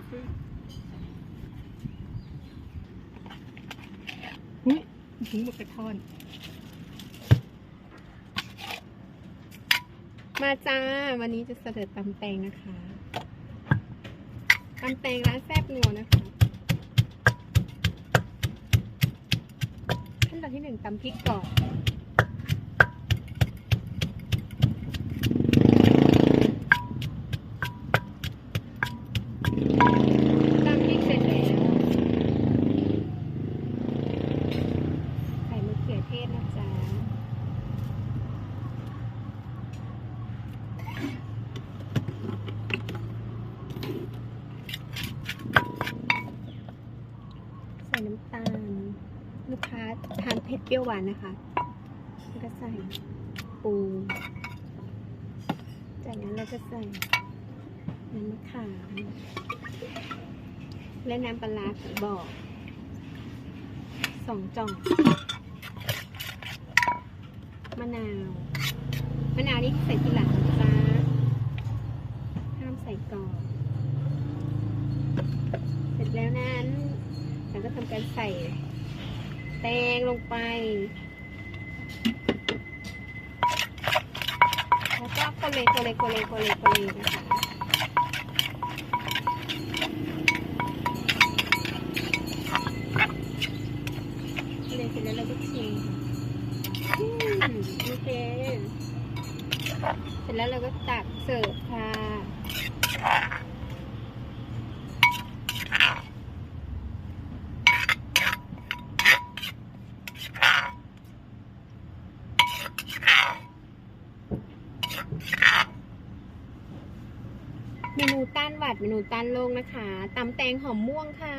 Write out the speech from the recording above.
อย่าเพิ่งหุ้ยถึงหมดกระท่อน มาจ้า วันนี้จะเสด็จตำแตงนะคะตำแตงร้านแซ่บนัวนะคะ ขั้นตอนที่หนึ่งตำพริกก่อน ตำพริกเสร็จแล้ว ใส่มะเขือเทศนะจ๊ะ ใส่ น้ำตาล ลูกค้าทานเผ็ดเปรี้ยวหวานนะคะแล้วก็ใส่ปูจากนั้นเราจะใส่น้ำมะขามและน้ำปลาร้าบอกสองจ่องมะนาวมะนาวนี่ใส่ทีหลังนะจ้าห้ามใส่ก่อนเสร็จแล้วนั้น เราก็ทำการใส่แตงลงไป แล้วก็โคเลโคเลโคเลโคเลโคเลนะคะเลยเสร็จแล้วเราก็ชิมโอเค เสร็จแล้วเราก็ตักเสิร์ฟค่ะ เมนูต้านหวัดเมนูต้านโรคนะคะตำแตงหอมม่วงค่ะ